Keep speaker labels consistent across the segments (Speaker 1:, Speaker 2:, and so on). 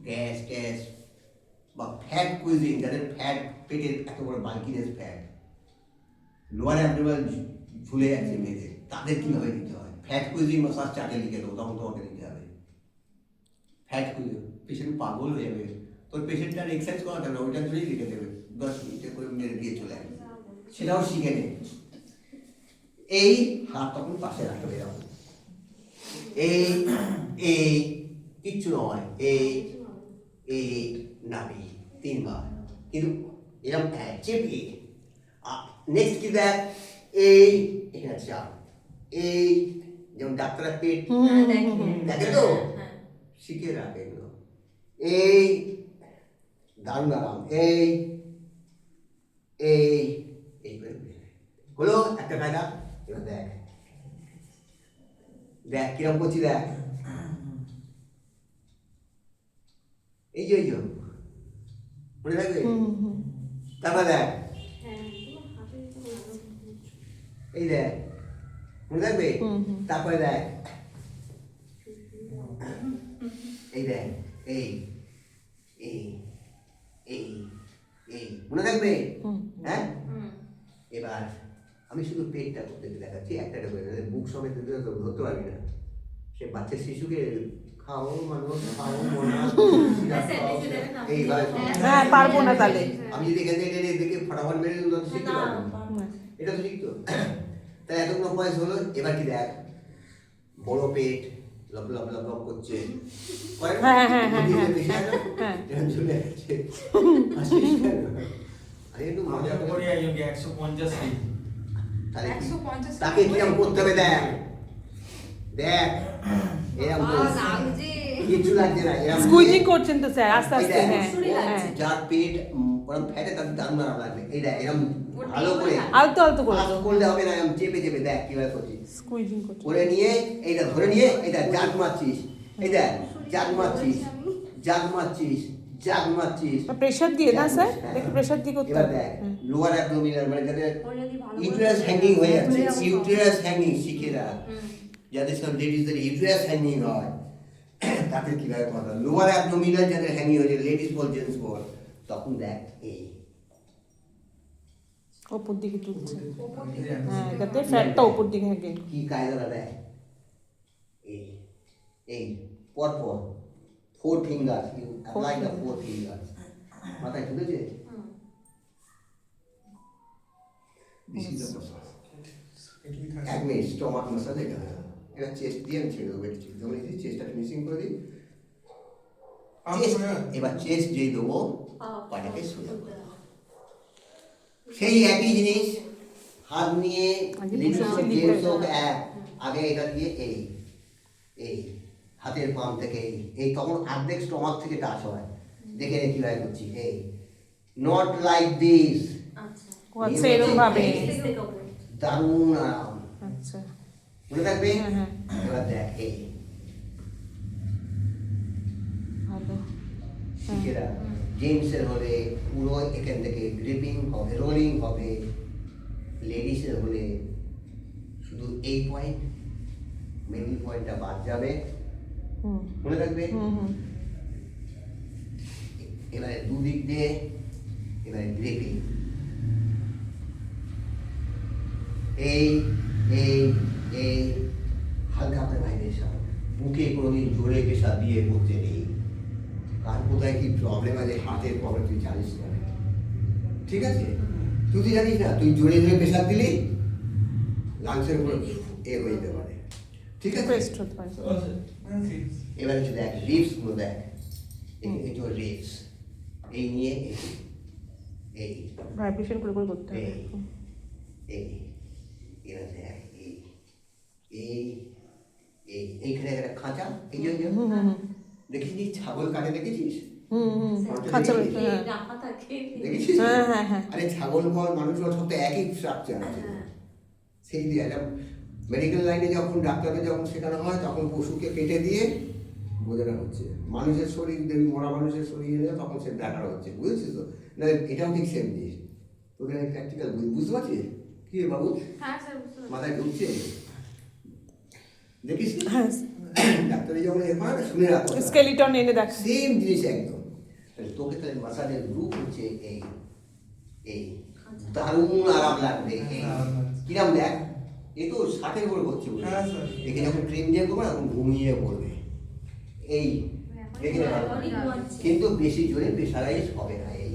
Speaker 1: Gas ট্যাস বা fat cuisine যাদের fat পেটের এত বড় বাল্কিনেস ফ্যাট লোয়ার অ্যাবডোমাল ঝুলে যাচ্ছে মেয়েদের তাদের কীভাবে দিতে হয় ফ্যাট কুইজিং মাসাজ চার্টে লিখে দেবো তখন তোমাকে দিতে হবে ফ্যাট কুইজিং পেশেন্ট পাগল হয়ে যাবে তোর পেশেন্টটার এক্সারসাইজ করাতে হবে না, ওইটা ধরেই লিখে দেবে দশ মিনিটে করে মেরে দিয়ে চলে আসবে সেটাও শিখে নে এই হাত তখন পাশে রাখবে এরকম এই এই কিচ্ছু নয় এই এই নাবি তিনবার কিন্তু এরকম এক চেপে নেক্সট কি দেখ এই এখানে চাপ এই যেমন ডাক্তারের পেট
Speaker 2: দেখে
Speaker 1: তো। শিখে রাখে এগুলো এই দারুণ আরাম এই এই এই করে হলো একটা কায়দা এবার দেখ দেখ কিরম করছি দেখ এই যে এই মনে থাকবে তারপর দেখ এই দেখ মনে থাকবে তারপরে দেখ এই দেখ এই এই এই এই মনে থাকবে হ্যাঁ এবার আমি শুধু পেটটা করতে দেখাচ্ছি একটা একটা করে বুক সমেত ধরতে পারবি না সে বাচ্চা শিশুকে খাও মানুষ খাও মনা সিরাপ খাও, এইভাবে
Speaker 3: হ্যাঁ পারব না তাহলে
Speaker 1: আমি যদি এখান থেকে টেনে দেখে ফটাফট মেরে দিলাম তো শিখতে পারব না। এটা তো শিখতো তাই এতগুলো বয়স হলো এবার কি দেখ বড় পেট লপ লপ লপ লপ করছে করে না?
Speaker 3: হ্যাঁ, হ্যাঁ, হ্যাঁ,
Speaker 1: বুঝলি
Speaker 3: হ্যাঁ,
Speaker 1: বেশি হয় না?
Speaker 3: হ্যাঁ।
Speaker 1: এরকম চলে যাচ্ছে। হাসিস কেন? আরে একটু মজা
Speaker 4: মজা
Speaker 1: করে
Speaker 4: করি একজনকে একশো পঞ্চাশ কেজি
Speaker 1: তাহলে কি-
Speaker 2: 150
Speaker 1: তাকে কিরম করতে হবে দেখ দেখ এরকম
Speaker 2: লাগছে।
Speaker 1: না
Speaker 3: স্কুইজিং করছেন তো স্যার আস্তে আস্তে হ্যাঁ হ্যাঁ
Speaker 2: লাগছে।
Speaker 1: যার পেট উম, ফ্যাটে তার দারুণ আরাম লাগবে। এই দেখ ভালো করে
Speaker 3: আলতো আলতো করে
Speaker 1: করলে হবে না এরম চেপে চেপে দেখ কীভাবে করছিস।
Speaker 3: স্কুইজিং করছেন
Speaker 1: করে নিয়ে এইটা ধরে নিয়ে এইটা জাগ মারছিস। এই দেখ জাগ মারছিস। জাগ মারছিস জাগ মারছিস।
Speaker 3: প্রেশার দিয়ে না স্যার?
Speaker 1: হ্যাঁ।
Speaker 3: একটু দিয়ে করতে হবে।
Speaker 1: দেখ লোয়ার অ্যাবডোমিনাল মানে ইউটেরাস হ্যাঙ্গিং হয়ে যাচ্ছে। ইউটেরাস হ্যাঙ্গিং শিখে রাখ। যাদের সব লেডিসদের ইউটেরাস হ্যাঙ্গিং হয় তাদের কীভাবে কথা লোয়ার অ্যাবডোমিনাল যাদের হ্যাঙ্গিং হয়েছে লেডিস বল জেন্টস বল তখন দেখ এই
Speaker 3: ওপর দিকে তুলছে। হ্যাঁ যাতে ফ্যাটটা ওপর দিকে থাকে
Speaker 1: কি কায়দাটা দেখ এই এই পর পর four finger you apply the four finger মাথায় ঢুকেছে এক মিনিট এটা চেস্ট দিয়ে আমি ছেড়ে দেবো এটা ছেড়ে দেবো এই চেস্টটা ফিনিশিং করে দিই। এবার চেস্ট যেই দেবো পাটাকে সোজা করে। সেই একই জিনিস হাত নিয়ে
Speaker 3: আগে
Speaker 1: এটা দিয়ে এই এই হাতের পাম থেকে এই এই তখন অর্ধেক স্টমাক থেকে টাচ হয়। দেখে নে কীভাবে করছি এই। Not like this. দারুণ আরাম।
Speaker 3: আচ্ছা।
Speaker 1: মনে থাকবে
Speaker 3: হ্যাঁ, হ্যাঁ।
Speaker 1: এবার দেখ এই
Speaker 3: ভালো
Speaker 1: শিখেরা জেন্টসের হলে পুরো এখান থেকে গ্রিপিং হবে রোলিং হবে লেডিসের হলে শুধু এই পয়েন্ট মিডিল পয়েন্টটা বাদ যাবে
Speaker 3: হুম
Speaker 1: মনে থাকবে
Speaker 3: হুম হুম
Speaker 1: এবারে দুদিক দিয়ে এবারে গ্রিপিং এই এই এই হালকা করে ভাইব্রেশন বুকে কোনোদিন জোরে পেশা দিয়ে করতে নেই। কার কোথায় কি প্রবলেম আছে হাতের প্রবলেম তুই জানিস না। ঠিক আছে? তুই তো জানিস না তুই জোরে জোরে পেশাব দিলি লাংসের উপর এ হয়ে যেতে পারে। ঠিক আছে? এবার হচ্ছে দেখ রিপসগুলো দেখ। যে রিপস এই নিয়ে এই
Speaker 3: ভাইব্রেশন করে করে করতে হবে
Speaker 1: এই এই এবার দেখ এই এই এই এইখানে একটা খাঁচা এই যে এই যে,
Speaker 3: হুম হুম হুম
Speaker 1: দেখেছিস ছাগল কাটে দেখেছিস
Speaker 3: হুম হুম
Speaker 1: স্যার,
Speaker 3: খাঁচা
Speaker 1: দেখেছিস?
Speaker 3: হ্যাঁ
Speaker 2: এই রাখা থাকে।
Speaker 1: দেখেছিস
Speaker 3: হ্যাঁ, হ্যাঁ, হ্যাঁ।
Speaker 1: আরে ছাগল বল মানুষ বল সব তো একই স্ট্রাকচার আছে। সেই দিয়ে মেডিকেল লাইনে যখন ডাক্তারকে যখন শেখানো হয় তখন পশুকে কেটে দিয়ে বোঝানো হচ্ছে। মানুষের শরীর দেখবি মরা মানুষের শরীর এলে তখন সে দেখানো হচ্ছে। বুঝেছিস তো? না এটাও ঠিক সেম জিনিস। তোদের প্র্যাকটিক্যাল বুঝতে পারছিস? কি রে বাবু?
Speaker 2: হ্যাঁ।
Speaker 1: মাথায় ঢুকছে? দেখিস
Speaker 3: হ্যাঁ
Speaker 1: ডাক্তার যখন এ করে শুনে রাখো
Speaker 3: স্কেলিটন এনে দেখ।
Speaker 1: সেম জিনিস একদম। তাহলে তোকে তাহলে মাসাজের গ্রুপ হচ্ছে এই এই দারুণ আরাম লাগবে এই কিরাম দেখ এ তো ষাটের উপরে করছে বলে
Speaker 4: হ্যাঁ,
Speaker 1: একে যখন ট্রেন দিয়ে করবে না তখন ঘুমিয়ে পড়বে। এই। কিন্তু বেশি জোরে প্রেশারাইজ হবে না এই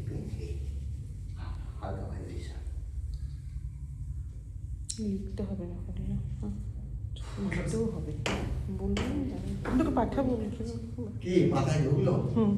Speaker 1: পেন- এই হালকা ভাইব্রেশন
Speaker 3: লিখতে হবে না ওখানে হ্যাঁ। লিখতেও হবে। বলবেন আমি তোকে পাঠাবো
Speaker 1: কি মাথায় ঢুকলো?
Speaker 3: হুম।